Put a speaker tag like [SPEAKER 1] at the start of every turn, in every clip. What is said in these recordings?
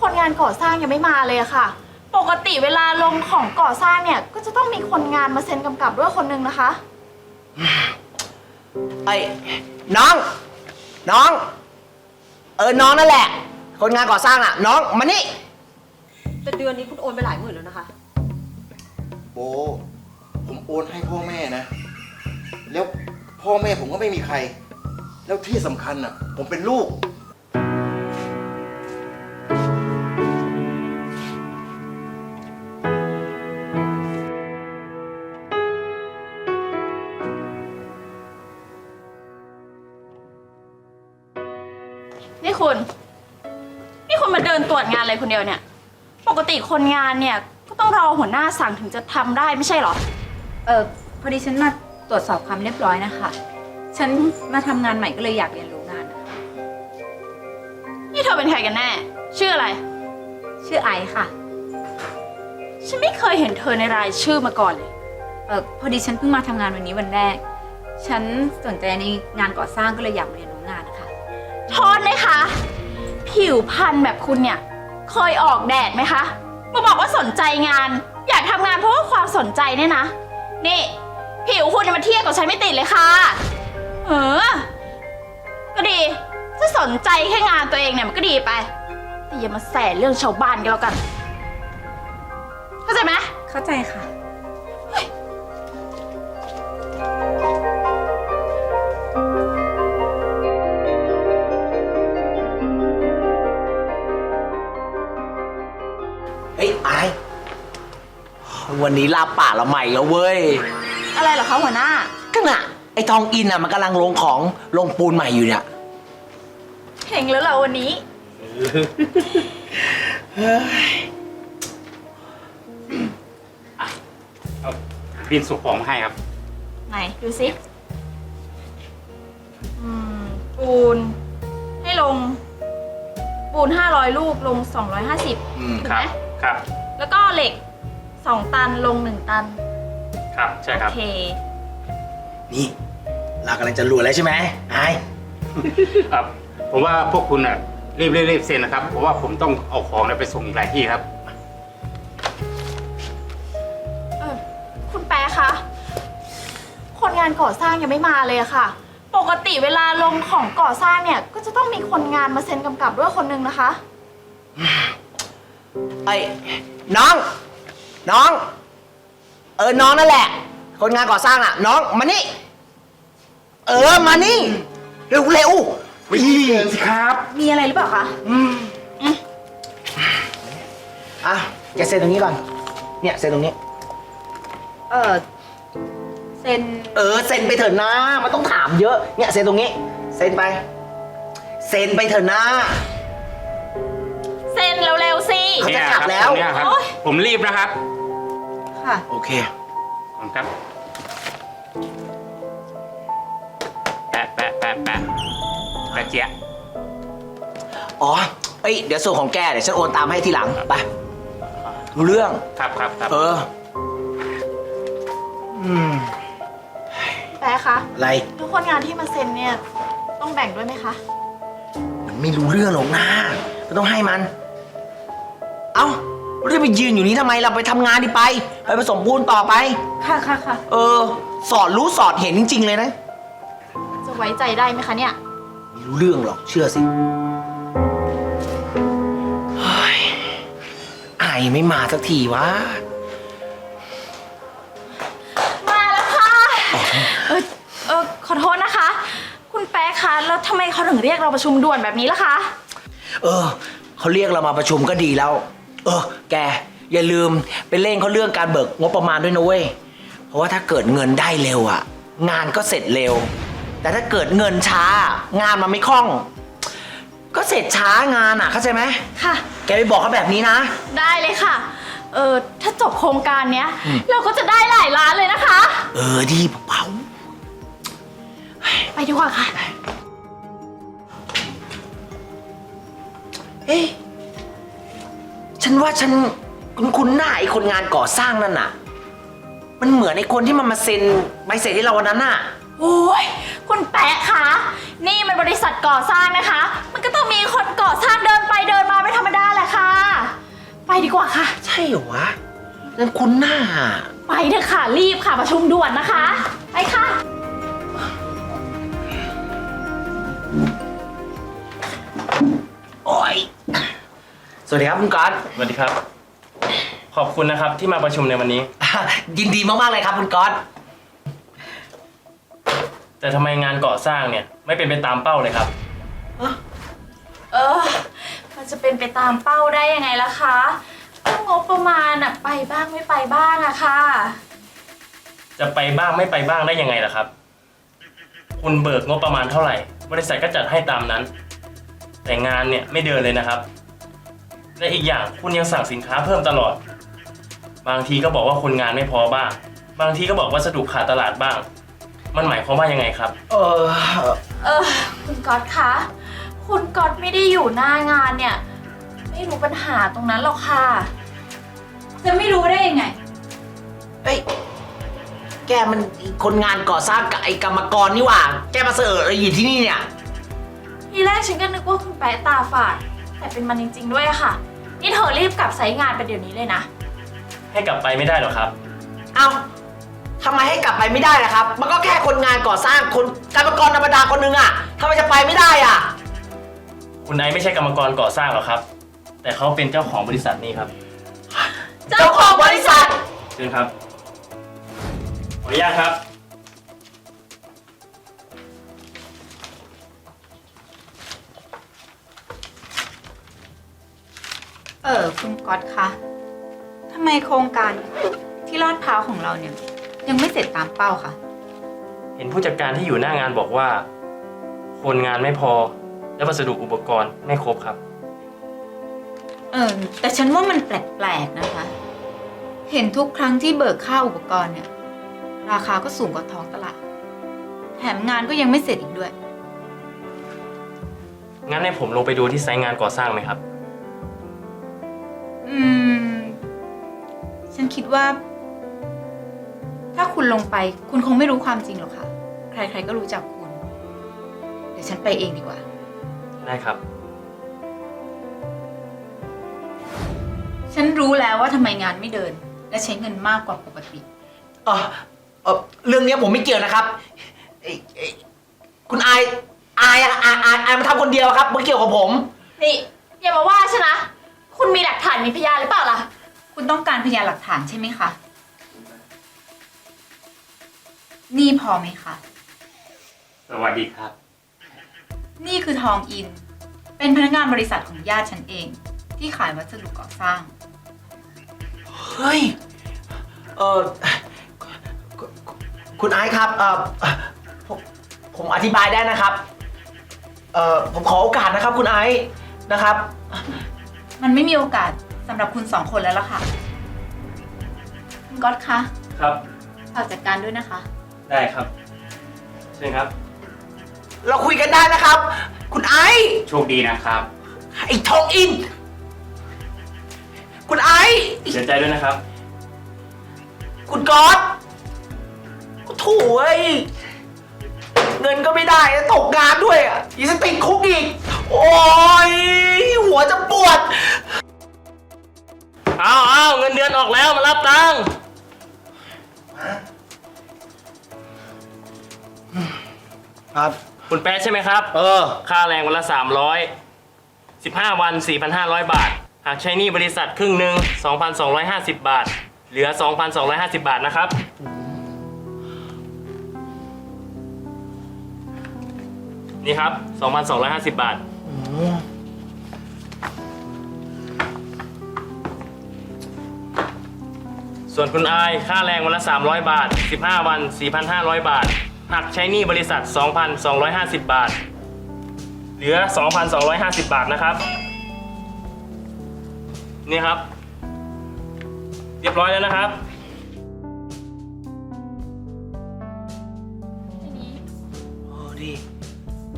[SPEAKER 1] คนงานก่อสร้างยังไม่มาเลยอะค่ะ ปกติเวลาลงของก่อสร้างเนี่ย ก็จะต้องมีคนงานมาเซ็นกำกับด้วยคนนึงนะคะ
[SPEAKER 2] ไอ้ยน้อง น้อง เออ น้องนั่นแหละ คนงานก่อสร้างน่ะ น้องมานี่
[SPEAKER 3] แต่เดือนนี้คุณโอนไปหลายหมื่นแล้วนะคะ
[SPEAKER 4] โบ ผมโอนให้พ่อแม่นะ แล้วพ่อแม่ผมก็ไม่มีใคร แล้วที่สำคัญอะ ผมเป็นลูก
[SPEAKER 1] คุณ นี่คุณมาเดินตรวจงานอะไรคนเดียวเนี่ย ปกติคนงานเนี่ย ก็ต้องรอหัวหน้าสั่งถึงจะทำได้ไม่ใช่เหรอ
[SPEAKER 5] เออพอดีฉันมาตรวจสอบความเรียบร้อยนะคะ ฉันมาทำงานใหม่ก็เลยอยากเรียนรู้งานนะคะ
[SPEAKER 1] นี่เธอเป็นใครกันแน่ ชื่ออะไร
[SPEAKER 5] ชื่อไอซ์ค่ะ
[SPEAKER 1] ฉันไม่เคยเห็นเธอในรายชื่อมาก่อนเลย
[SPEAKER 5] เออพอดีฉันเพิ่งมาทำงานวันนี้วันแรก ฉันสนใจในงานก่อสร้างก็เลยอยากมาเรียนรู้งานนะคะ
[SPEAKER 1] โทษนะคะ ผิวพรรณแบบคุณเนี่ยเคยออกแดดไหมคะ มาบอกว่าสนใจงาน อยากทำงานเพราะว่าความสนใจเนี่ยนะ นี่ ผิวคุณเนี่ยมาเทียบกับฉันไม่ติดเลยค่ะ เออ ก็ดี ถ้าสนใจแค่งานตัวเองเนี่ยมันก็ดีไป แต่อย่ามาแสเรื่องชาวบ้านกันแล้วกัน เข้าใจไหม
[SPEAKER 5] เข้าใจค่ะ
[SPEAKER 2] วันนี้ลาบป่าละใหม่แล้วเว้ย
[SPEAKER 1] อะไรเหรอคะหัวหน้า
[SPEAKER 2] ก็น่ะ ไอ้ทองอินอะมันกำลังลงของลงปูนใหม่อยู่เนี่ย
[SPEAKER 1] เห็นแล้วเหรอวันนี้
[SPEAKER 6] เอาบินส่งของมาให้ครับ
[SPEAKER 1] ไหน ดูสิอืมปูน ให้ลง ปูน 500 ลูกลง 250
[SPEAKER 4] อืม
[SPEAKER 1] ถูก
[SPEAKER 6] ครั
[SPEAKER 1] ไหม
[SPEAKER 6] บครับ
[SPEAKER 1] แล้วก็เหล็ก 2ตันลง1ตัน
[SPEAKER 6] ครับ ใช่
[SPEAKER 1] โอ
[SPEAKER 6] ครับ
[SPEAKER 1] เค
[SPEAKER 2] นี่ เรากำลังจะรวยแล้วใช่ไหมไอ้
[SPEAKER 6] ครับ ผมว่าพวกคุณอะรีบรีบรีบเซ็นนะครับ เพราะว่าผมต้องเอาของเนี่ยไปส่งอีกหลายที่ครับ
[SPEAKER 1] เออคุณแป๊ะคะ คนงานก่อสร้างยังไม่มาเลยอะค่ะ ปกติเวลาลงของก่อสร้างเนี่ย ก็จะต้องมีคนงานมาเซ็นกำกับด้วยคนนึงนะคะ
[SPEAKER 2] ไอ้ยน้อง น้อง เออ น้องนั่นแหละ คนงานก่อสร้างน่ะ น้องมานี่ เออ มานี่ เร็วเร็วๆวิ่ง
[SPEAKER 6] สิครับ
[SPEAKER 1] มีอะไรหรือเปล่าคะ
[SPEAKER 2] อะแกเซ็นตรงนี้ก่อน เนี่ยเซ็นตรงนี้
[SPEAKER 5] เออเซ็น
[SPEAKER 2] เออ เซ็นไปเถอะนะมันต้องถามเยอะ เนี่ยเซ็นตรงนี้ เซ็นไป เซ็นไปเถอะนะ
[SPEAKER 1] เซ็นเร็วๆสิ
[SPEAKER 2] เขาจะ
[SPEAKER 6] เนี่ย
[SPEAKER 2] กลั
[SPEAKER 6] ครับ
[SPEAKER 2] แล้ว
[SPEAKER 6] ตรงเนี้ยครับ
[SPEAKER 1] โอ๊ย
[SPEAKER 6] ผมรีบนะครับ
[SPEAKER 5] ค่ะ
[SPEAKER 2] โอเค
[SPEAKER 6] ขอบคุณครับ แปะแปะแปะแปะแปะเจี๊ยะ
[SPEAKER 2] อ๋อเอ้ยเดี๋ยวส่วนของแกเดี๋ยวฉันโอนตามให้ทีหลังไปรู้เรื่อง
[SPEAKER 6] ครับครับครับ
[SPEAKER 2] เออ อืม
[SPEAKER 1] แป๊ะคะ
[SPEAKER 2] อะไร
[SPEAKER 1] ทุกคนงานที่มาเซ็นเนี่ย ต้องแบ่งด้วยไหมคะ
[SPEAKER 2] มันไม่รู้เรื่องหรอกนะก็ต้องให้มัน เอ้า เราจะไปยืนอยู่นี้ทำไมเราไปทำงานดิไป ไปผสมปูนต่อไป
[SPEAKER 5] ค่ะค่ะค่ะ
[SPEAKER 2] เออ สอดรู้สอดเห็นจริง ๆ เลยนะ
[SPEAKER 1] จะไว้ใจได้ไหมคะเนี่ย
[SPEAKER 2] ไม่รู้เรื่องหรอกเชื่อสิเฮ้ยอายไม่มาสักทีวะ
[SPEAKER 1] มาแล้วค่ะเออเออขอโทษนะคะ คุณแป๊ะคะแล้วทำไมเขาถึงเรียกเราประชุมด่วนแบบนี้ล่ะคะ
[SPEAKER 2] เออเขาเรียกเรามาประชุมก็ดีแล้วเออ แก อย่าลืมไปเร่งเขาเรื่องการเบิกงบประมาณด้วยนะเว้ย เพราะว่าถ้าเกิดเงินได้เร็วอะงานก็เสร็จเร็ว แต่ถ้าเกิดเงินช้า งานมันไม่คล่อง ก็เสร็จช้างานอะเข้าใจไหม
[SPEAKER 1] ค่ะ
[SPEAKER 2] แกไปบอกเขาแบบนี้นะ
[SPEAKER 1] ได้เลยค่ะ เออถ้าจบโครงการเนี้ย
[SPEAKER 2] อืม
[SPEAKER 1] เราก็จะได้หลายล้านเลยนะคะ
[SPEAKER 2] เออดีเบา
[SPEAKER 1] ไปดีกว่าค่ะ
[SPEAKER 2] ๆเอ๊ะ ฉันว่าฉันคุ้นๆหน้าไอ้คนงานก่อสร้างนั่นน่ะ มันเหมือนไอ้คนที่มันมาเซ็นใบเสร็จให้เราวันนั้นน่ะ
[SPEAKER 1] โอ้ยคุณแปะคะ นี่มันบริษัทก่อสร้างนะคะ มันก็ต้องมีคนก่อสร้างเดินไปเดินมาไม่ธรรมดาแหละค่ะดีกว่าค่ะ
[SPEAKER 2] ใช่เหรอวะนั่นคุณหน้า
[SPEAKER 1] ไปเถอะค่ะรีบค่ะประชุมด่วนนะคะ ไปค่ะ
[SPEAKER 2] สวัสดีครับคุณก๊อต
[SPEAKER 7] สวัสดีครับ ขอบคุณนะครับที่มาประชุมในวันนี้
[SPEAKER 2] ยินดีมากๆเลยครับคุณก๊อต
[SPEAKER 7] แต่ทำไมงานก่อสร้างเนี่ยไม่เป็นไปตามเป้าเลยครับ
[SPEAKER 1] เออ มันจะเป็นไปตามเป้าได้ยังไงล่ะคะก็งบประมาณอะไปบ้างไม่ไปบ้างอะค่ะ
[SPEAKER 7] จะไปบ้างไม่ไปบ้างได้ยังไงล่ะครับ คุณเบิกงบประมาณเท่าไหร่ บริษัทก็จัดให้ตามนั้น แต่งานเนี่ยไม่เดินเลยนะครับ และอีกอย่างคุณยังสั่งสินค้าเพิ่มตลอด บางทีก็บอกว่าคนงานไม่พอบ้าง บางทีก็บอกวัสดุขาดตลาดบ้าง มันหมายความว่ายังไงครับ
[SPEAKER 2] เออ
[SPEAKER 1] เออคุณก๊อตคะ คุณก๊อตไม่ได้อยู่หน้างานเนี่ย ไม่รู้ปัญหาตรงนั้นหรอกค่ะ
[SPEAKER 5] จะไม่รู้ได้ยังไง
[SPEAKER 2] เฮ้ยแกมันคนงานก่อสร้างกับไอ้กรรมกรนี่หว่า แกมาเสออะไรอยู่ที่นี่เนี่ย
[SPEAKER 1] ทีแรกฉันก็นึกว่าคุณแป๊ะตาฝาดแต่เป็นมันจริง ๆ ด้วยอะค่ะ นี่เธอรีบกลับไซต์งานไปเดี๋ยวนี้เลยนะ
[SPEAKER 7] ให้กลับไปไม่ได้หรอครับ
[SPEAKER 2] เอ้าทำไมให้กลับไปไม่ได้ล่ะครับ มันก็แค่คนงานก่อสร้างคนกรรมกรธรรมดาคนหนึงอะทำไมจะไปไม่ได้อะ
[SPEAKER 7] คุณไอซ์ไม่ใช่กรรมกรก่อสร้างหรอกครับ แต่เขาเป็นเจ้าของบริษัทนี้ครับ
[SPEAKER 2] เจ้าของบริษัท
[SPEAKER 7] เชิญครับขออนุญาตครับ
[SPEAKER 5] เออคุณก๊อตคะทำไมโครงการที่ลาดพร้าวของเราเนี่ย ยังไม่เสร็จตามเป้าคะ
[SPEAKER 7] เห็นผู้จัดการที่อยู่หน้างานบอกว่า คนงานไม่พอ และวัสดุอุปกรณ์ไม่ครบครับ
[SPEAKER 5] เออแต่ฉันว่ามันแปลกๆนะคะ เห็นทุกครั้งที่เบิกค่าอุปกรณ์เนี่ย ราคาก็สูงกว่าท้องตลาดแถมงานก็ยังไม่เสร็จอีกด้วย
[SPEAKER 7] งั้นให้ผมลงไปดูที่ไซต์งานก่อสร้างไหมครับ
[SPEAKER 5] อืม ฉันคิดว่า ถ้าคุณลงไป คุณคงไม่รู้ความจริงหรอกค่ะ ใครๆก็รู้จักคุณ เดี๋ยวฉันไปเองดีกว่า
[SPEAKER 7] ได้ครับ
[SPEAKER 5] ฉันรู้แล้วว่าทำไมงานไม่เดิน และใช้เงินมากกว่าปกติ
[SPEAKER 2] เออเออเรื่องเนี้ยผมไม่เกี่ยวนะครับเอ้ยเอ้ยคุณอายอายอะอายอายอายมาทำคนเดียวครับไม่เกี่ยวกับผม
[SPEAKER 1] นี่อย่ามาว่าฉันนะ คุณมีหลักฐานมีพยานหรือเปล่าล่ะ
[SPEAKER 5] คุณต้องการพยานหลักฐานใช่ไหมคะ นี่พอไหมคะ
[SPEAKER 7] สวัสดีครับ
[SPEAKER 5] นี่คือทองอิน เป็นพนักงานบริษัทของญาติฉันเอง ที่ขายวัสดุก่อสร้าง
[SPEAKER 2] เฮ้ย เออคุณคุณไอซ์ครับเออผมผมอธิบายได้นะครับ เออผมขอโอกาสนะครับ คุณไอซ์นะครับ
[SPEAKER 5] มันไม่มีโอกาสสำหรับคุณสองคนแล้วล่ะค่ะคุณก๊อตคะ
[SPEAKER 7] ครับ
[SPEAKER 5] ฝากจัดการด้วยนะคะ
[SPEAKER 7] ได้ครับ เชิญครับ
[SPEAKER 2] เราคุยกันได้นะครับ คุณไอซ์
[SPEAKER 6] โชคดีนะครับ
[SPEAKER 2] ไอ้ทองอิน คุณไอซ์
[SPEAKER 7] เสียใจด้วยนะครับ
[SPEAKER 2] คุณก๊อตโถ่เอ้ยเงินก็ไม่ได้ตกงานด้วยอะยังจะติดคุกอีก โอ้ย
[SPEAKER 7] ค
[SPEAKER 2] รับ
[SPEAKER 7] คุณแป๊ะใช่ไหมครับ
[SPEAKER 2] เออ
[SPEAKER 7] ค่าแรงวันละ 300 15 วัน 4,500 บาท หากใช้หนี้บริษัทครึ่งหนึ่ง2,250 บาท เหลือ 2,250 บาทนะครับ นี่ครับ 2,250 บาท ส่วนคุณอายค่าแรงวันละ 300 บาท 15 วัน 4,500 บาท หักใช้หนี้บริษัท 2,250 บาท เหลือ 2,250 บาทนะครับ นี่ครับ เรียบร้อยแล้วนะครับ
[SPEAKER 2] โอ้ดี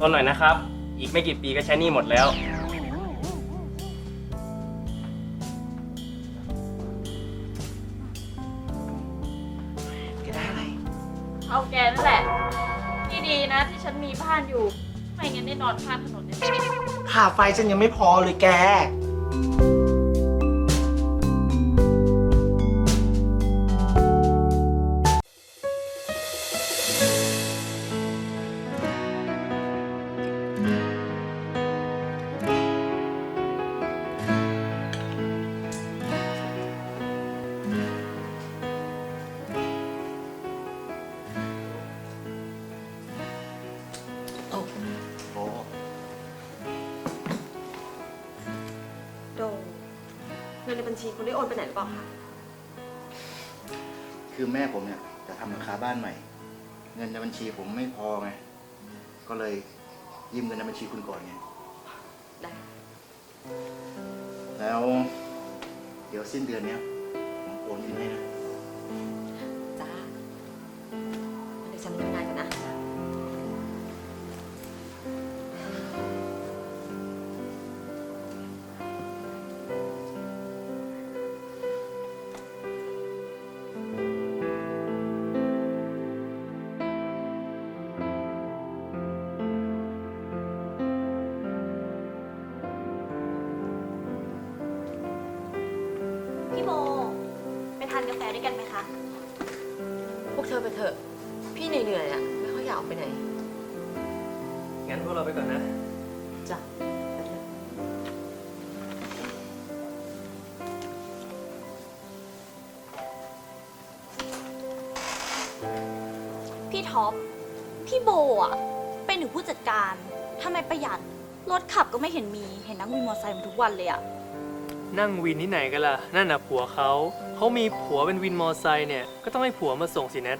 [SPEAKER 7] ต้นหน่อยนะครับ อีกไม่กี่ปีก็ใช้หนี้หมดแล้ว
[SPEAKER 2] แกได้อะไร
[SPEAKER 1] เอาแกนั่นแหละนี่ ดีนะที่ฉันมีบ้านอยู่ ไม่งั้นได้นอนข้างถนนแน่
[SPEAKER 2] ค่าไฟฉันยังไม่พอเลยแก
[SPEAKER 3] ชีคุณได้โอนไปไหนหรือเปล่าคะ
[SPEAKER 4] คือแม่ผมเนี่ยจะทำหลังคาบ้านใหม่ เงินในบัญชีผมไม่พอไง ก็เลยยืมเงินในบัญชีคุณก่อนไง
[SPEAKER 3] ได้
[SPEAKER 4] แล้ว เดี๋ยวสิ้นเดือนเนี้ยผมโอนเงินให้นะ
[SPEAKER 1] พี่โบไปทานกาแฟด้วยกันไหมคะ
[SPEAKER 3] พวกเธอไปเถอะ พี่เหนื่อยๆอะไม่ค่อยอยากออกไปไหน
[SPEAKER 8] งั้นพวกเราไปก่อนนะ
[SPEAKER 3] จ้ะไปเถอะ
[SPEAKER 9] พี่ท็อป พี่โบอะ เป็นหนึ่งผู้จัดการทำไมประหยัด รถขับก็ไม่เห็นมี เห็นนั่งวินมอเตอร์ไซค์มาทุกวันเลยอะ
[SPEAKER 8] นั่งวินที่ไหนกันล่ะ นั่นน่ะผัวเขาเขามีผัวเป็นวินมอไซค์เนี่ย ก็ต้องให้ผัวมาส่งสิแนท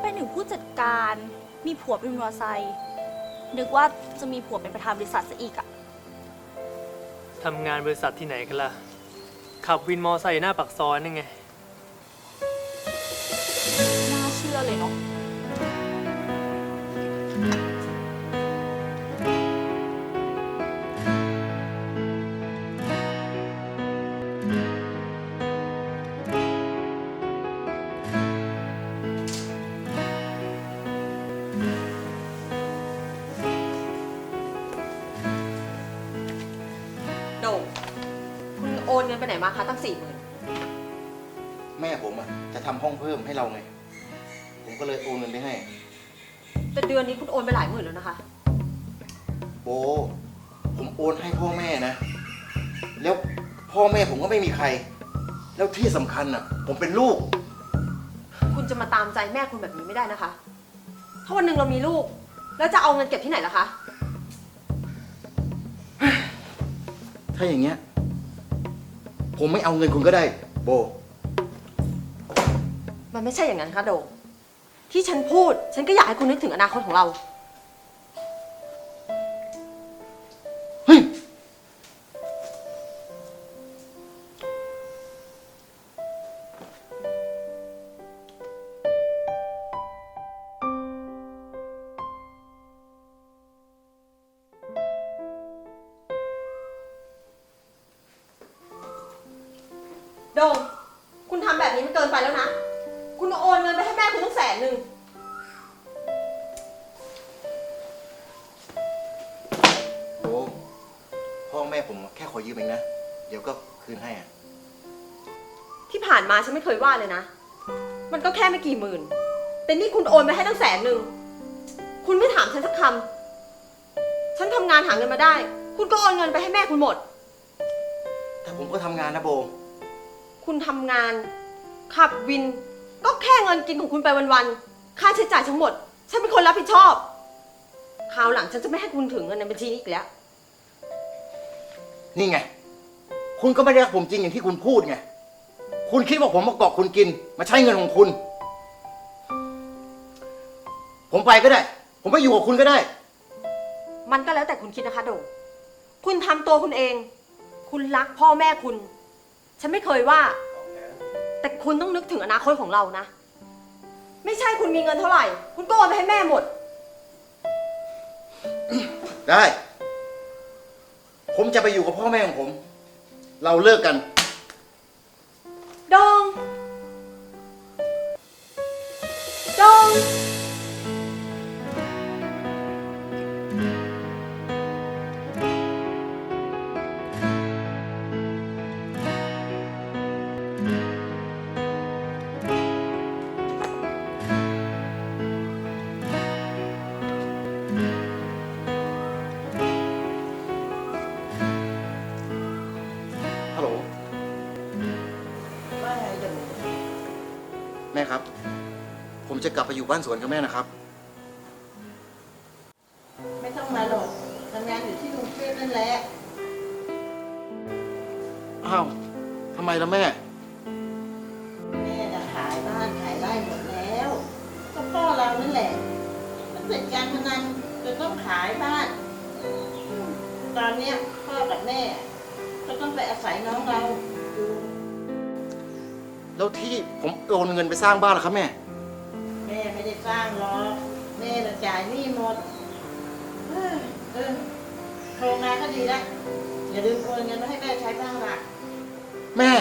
[SPEAKER 9] เป็นหนึ่งผู้จัดการ มีผัวเป็นวินมอเตอร์ไซค์นึกว่าจะมีผัวเป็นประธานบริษัทซะอีกอะ
[SPEAKER 8] ทำงานบริษัทที่ไหนกันล่ะ ขับวินมอไซค์หน้าปากซอยนั่นไง
[SPEAKER 9] น่าเชื่อเลยเนาะ
[SPEAKER 3] เงินไปไหนมาคะตั้งสี่หมื่น
[SPEAKER 4] แม่ผมอะจะทำห้องเพิ่มให้เราไง ผมก็เลยโอนเงินไปให้
[SPEAKER 3] แต่เดือนนี้คุณโอนไปหลายหมื่นแล้วนะคะ
[SPEAKER 4] โบ ผมโอนให้พ่อแม่นะ แล้วพ่อแม่ผมก็ไม่มีใคร แล้วที่สำคัญอะ ผมเป็นลูก
[SPEAKER 3] คุณจะมาตามใจแม่คุณแบบนี้ไม่ได้นะคะ ถ้าวันหนึ่งเรามีลูก แล้วจะเอาเงินเก็บที่ไหนล่ะคะ
[SPEAKER 4] ถ้าอย่างเงี้ย ผมไม่เอาเงินคุณก็ได้ โบ
[SPEAKER 3] มันไม่ใช่อย่างนั้นค่ะโด ที่ฉันพูด ฉันก็อยากให้คุณนึกถึงอนาคตของเรา ฉันไม่เคยว่าเลยนะ มันก็แค่ไม่กี่หมื่น แต่นี่คุณโอนไปให้ตั้งแสนหนึ่ง คุณไม่ถามฉันสักคำ ฉันทำงานหาเงินมาได้ คุณก็โอนเงินไปให้แม่คุณหมด
[SPEAKER 4] แต่ผมก็ทำงานนะโบ
[SPEAKER 3] คุณทำงาน ขับวิน ก็แค่เงินกินของคุณไปวันๆ ค่าใช้จ่ายทั้งหมด ฉันเป็นคนรับผิดชอบ คราวหลังฉันจะไม่ให้คุณถึงเงินในบัญชีนี้อีกแล้ว
[SPEAKER 4] นี่ไง คุณก็ไม่ได้รักผมจริงอย่างที่คุณพูดไง คุณคิดว่าผมมาเกาะคุณกิน มาใช้เงินของคุณ ผมไปก็ได้ ผมไปอยู่กับคุณก็ได้
[SPEAKER 3] มันก็แล้วแต่คุณคิดนะคะโดงคุณทำตัวคุณเอง คุณรักพ่อแม่คุณ ฉันไม่เคยว่า แต่คุณต้องนึกถึงอนาคตของเรานะ ไม่ใช่คุณมีเงินเท่าไหร่ คุณก็โอนไปให้แม่หมด
[SPEAKER 4] ได้ ผมจะไปอยู่กับพ่อแม่ของผม เราเลิกกัน
[SPEAKER 3] ดอ
[SPEAKER 4] บไปอยู่บ้านสวนกับแม่นะครับ
[SPEAKER 10] ไม่ต้องมาหรอกทำงานอยู่ที่กรุงเทพนั่นแหละ
[SPEAKER 4] อ้าวทำไมล่ะแม่
[SPEAKER 10] แม่จะขายบ้านขายไร่หมดแล้ว ก็พ่อเรานั่นแหละ มันเป็นการพนันจนต้องขายบ้านตอนเนี้ยพ่อกับแม่ ก็ต้องไปอาศัยน้องเราอยู่
[SPEAKER 4] แล้วที่ผมโอนเงินไปสร้างบ้านล่ะครับแม่
[SPEAKER 10] แม่ไม่ได้สร้างหรอกแม่จะจ่ายหนี้หมดเออโทรมาก็ดีนะอย่าลืมโอนเงินมาให้แม่ใช้บ้างล่ะ แม่